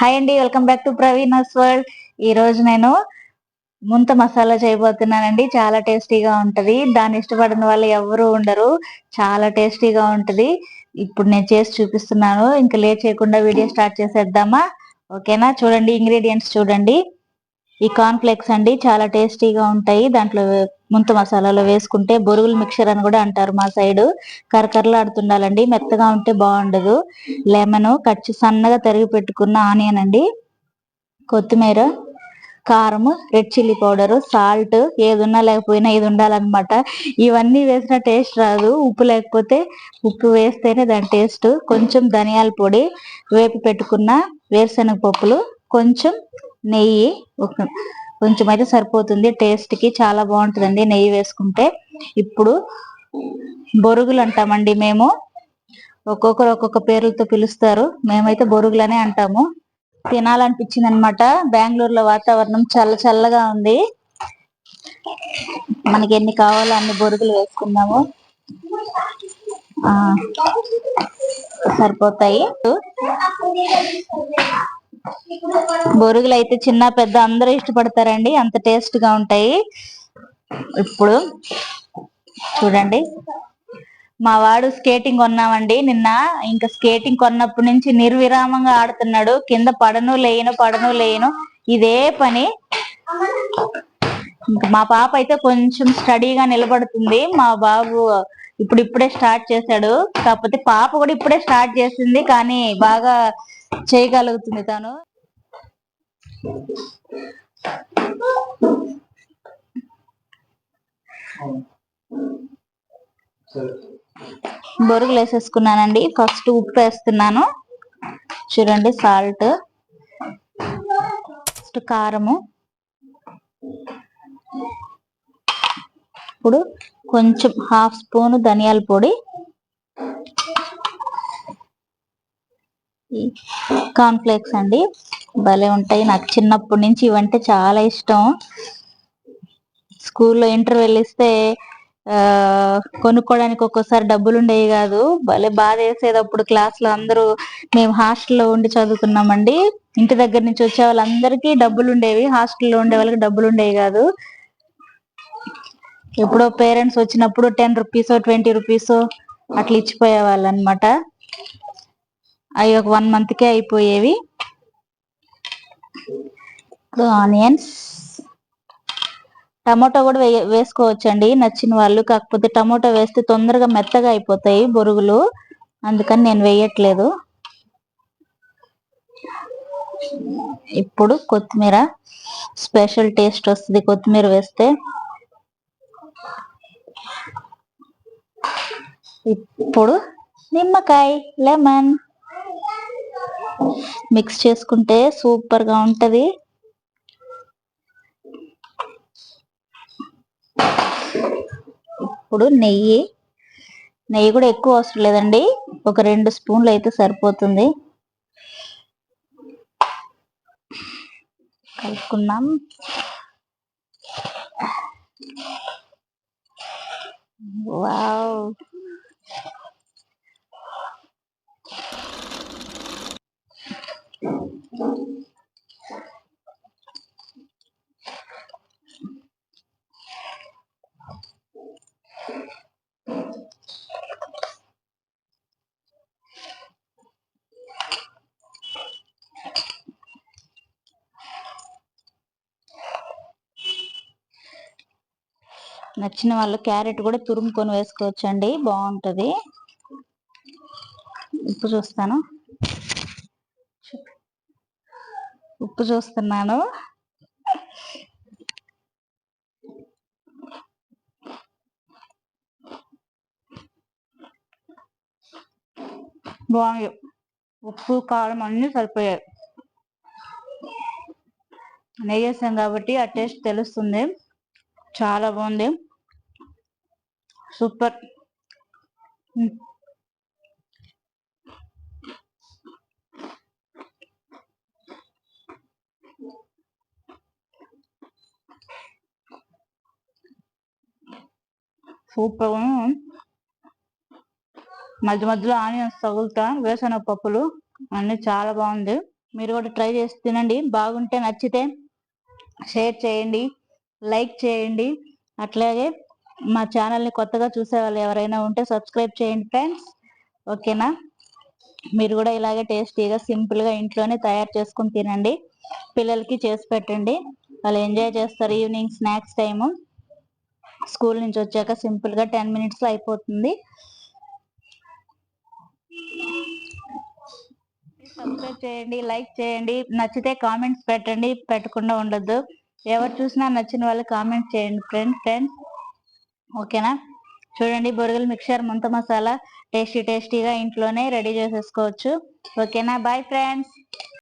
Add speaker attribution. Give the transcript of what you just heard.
Speaker 1: Hi అండి welcome back to Praveena's world ఈ రోజు నేను ముంత మసాలా చేయబోతున్నానండి. చాలా టేస్టీగా ఉంటది. దాన్ని ఇష్టపడిన వాళ్ళు ఎవరు ఉండరు. చాలా టేస్టీగా ఉంటది. ఇప్పుడు నేను చేసి చూపిస్తున్నాను. ఇంకా లేట్ చేయకుండా వీడియో స్టార్ట్ చేసేద్దామా? ఓకేనా? చూడండి ఇంగ్రీడియంట్స్ చూడండి. ఈ కార్న్ఫ్లేక్స్ అండి చాలా టేస్టీగా ఉంటాయి. దాంట్లో ముంత మసాలాలో వేసుకుంటే బొరుగులు మిక్చర్ అని కూడా అంటారు మా సైడ్. కరకరలాడుతుండాలండి మెత్తగా ఉంటే బాగుండదు. లెమన్ కట్ సన్నగా తరిగి పెట్టుకున్న ఆనియన్ అండి. కొత్తిమీర కారం రెడ్ చిల్లీ పౌడర్ సాల్ట్ ఏది ఉన్నా లేకపోయినా ఇది ఉండాలన్నమాట. ఇవన్నీ వేసిన టేస్ట్ రాదు. ఉప్పు లేకపోతే ఉప్పు వేస్తేనే దాని టేస్ట్. కొంచెం ధనియాల పొడి వేపి పెట్టుకున్న వేరుశనగ పప్పులు కొంచెం నెయ్యి కొంచెం అయితే సరిపోతుంది. టేస్ట్కి చాలా బాగుంటుందండి నెయ్యి వేసుకుంటే. ఇప్పుడు బొరుగులు అంటామండి మేము. ఒక్కొక్కరు ఒక్కొక్క పేర్లతో పిలుస్తారు. మేమైతే బొరుగులనే అంటాము. తినాలనిపించింది అనమాట బెంగళూరులో వాతావరణం చల్ల చల్లగా ఉంది. మనకి ఎన్ని కావాలో అన్ని బొరుగులు వేసుకున్నాము. సరిపోతాయి. బొరుగులు అయితే చిన్న పెద్ద అందరూ ఇష్టపడతారండి. అంత టేస్ట్గా ఉంటాయి. ఇప్పుడు చూడండి. మా వాడు స్కేటింగ్ కొన్నామండి నిన్న. ఇంకా స్కేటింగ్ కొన్నప్పటి నుంచి నిర్విరామంగా ఆడుతున్నాడు. కింద పడను లేను పడను లేను ఇదే పని. మా పాప అయితే కొంచెం స్టడీగా నిలబడుతుంది. మా బాబు ఇప్పుడు ఇప్పుడే స్టార్ట్ చేశాడు. కాకపోతే పాప కూడా ఇప్పుడే స్టార్ట్ చేసింది. కానీ బాగా చేయగలుగుతుంది తను. బొరుగులు వేసేసుకున్నానండి ఫస్ట్ ఉప్పు వేస్తున్నాను. చూడండి సాల్ట్ ఫస్ట్ కారము. ఇప్పుడు కొంచెం హాఫ్ స్పూన్ ధనియాల పొడి. కార్న్ఫ్లేక్స్ అండి. భలే ఉంటాయి. నాకు చిన్నప్పటి నుంచి ఇవంటే చాలా ఇష్టం. స్కూల్లో ఇంటర్ వెళ్ళిస్తే కొనుక్కోవడానికి ఒక్కోసారి డబ్బులు ఉండేవి కాదు. భలే బాధ వేసేది అప్పుడు క్లాస్లో అందరూ. మేము హాస్టల్లో ఉండి చదువుకున్నామండి. ఇంటి దగ్గర నుంచి వచ్చే వాళ్ళందరికీ డబ్బులు ఉండేవి హాస్టల్లో ఉండే వాళ్ళకి డబ్బులు ఉండేవి కాదు. ఎప్పుడో పేరెంట్స్ వచ్చినప్పుడు టెన్ రూపీస్ ట్వంటీ రూపీస్ అట్లా ఇచ్చిపోయే వాళ్ళు అనమాట అవి ఒక వన్ మంత్ కే అయిపోయేవి. ఇప్పుడు ఆనియన్స్ టమాటో కూడా వే వేసుకోవచ్చండి. నచ్చిన వాళ్ళు. కాకపోతే టమాటో వేస్తే తొందరగా మెత్తగా అయిపోతాయి బొరుగులు. అందుకని నేను వేయట్లేదు. ఇప్పుడు కొత్తిమీర. స్పెషల్ టేస్ట్ వస్తుంది కొత్తిమీర వేస్తే. ఇప్పుడు నిమ్మకాయ లెమన్. మిక్స్ చేసుకుంటే సూపర్గా అప్పుడు నెయ్యి. నెయ్యి కూడా ఎక్కువ అవసరం లేదండి. ఒక రెండు స్పూన్లు అయితే సరిపోతుంది. కలుపుకున్నాం వావ్! నచ్చిన వాళ్ళు క్యారెట్ కూడా తురుముకొని వేసుకోవచ్చు అండి ఉప్పు చూస్తాను. ఉప్పు చూస్తున్నాను. బాగుంది. ఉప్పు కారం అన్నీ సరిపోయాయి. నెయ్యి వేసాం కాబట్టి ఆ టేస్ట్ తెలుస్తుంది. చాలా బాగుంది. సూపర్ సూపర్ మధ్య మధ్యలో ఆనియన్స్ తగులుతా వేసిన పప్పులు అన్నీ చాలా బాగుంది. మీరు కూడా ట్రై చేసి తినండి. బాగుంటే నచ్చితే షేర్ చేయండి లైక్ చేయండి. అట్లాగే మా ఛానల్ని కొత్తగా చూసే వాళ్ళు ఎవరైనా ఉంటే సబ్స్క్రైబ్ చేయండి ఫ్రెండ్స్. ఓకేనా? మీరు కూడా ఇలాగే టేస్టీగా సింపుల్గా ఇంట్లోనే తయారు చేసుకుని తినండి. పిల్లలకి చేసి పెట్టండి. వాళ్ళు ఎంజాయ్ చేస్తారు ఈవినింగ్ స్నాక్స్ టైము. స్కూల్ నుంచి వచ్చాక సింపుల్గా టెన్ మినిట్స్లో అయిపోతుంది. సబ్స్క్రైబ్ చేయండి లైక్ చేయండి నచ్చితే కామెంట్స్ పెట్టండి పెట్టకుండా ఉండొద్దు. ఎవరు చూసినా నచ్చిన వాళ్ళు కామెంట్ చేయండి ఫ్రెండ్స్ ఫ్రెండ్స్. ఓకేనా? చూడండి బొరుగుల మిక్చర్ ముంత మసాలా టేస్టీ టేస్టీగా ఇంట్లోనే రెడీ చేసేసుకోవచ్చు. ఓకేనా? Bye friends